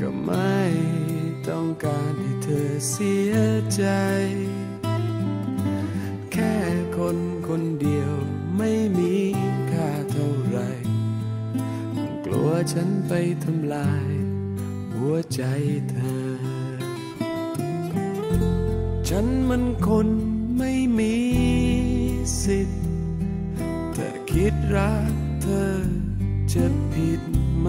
ก็ไม่ต้องการให้เธอเสียใจ แค่คนคนเดียวไม่มีค่าเท่าไร กลัวฉันไปทำลาย หัวใจเธอ ฉันมันคนไม่มีสิทธิ์แต่คิดรักเธอจะผิดไหม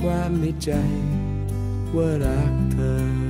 ความในใจว่ารักเธอ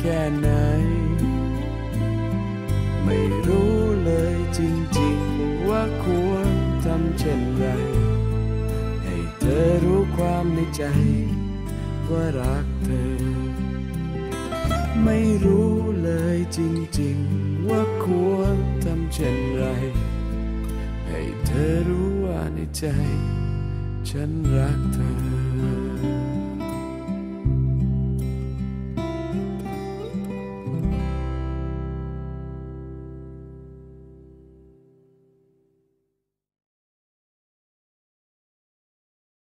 แค่ไหน ไม่รู้เลยจริงๆว่าควรทำเช่นไร ให้เธอรู้ความในใจ ว่ารักเธอ ไม่รู้เลยจริงๆว่าควรทำเช่นไร ให้เธอรู้ว่าในใจ ฉันรักเธอ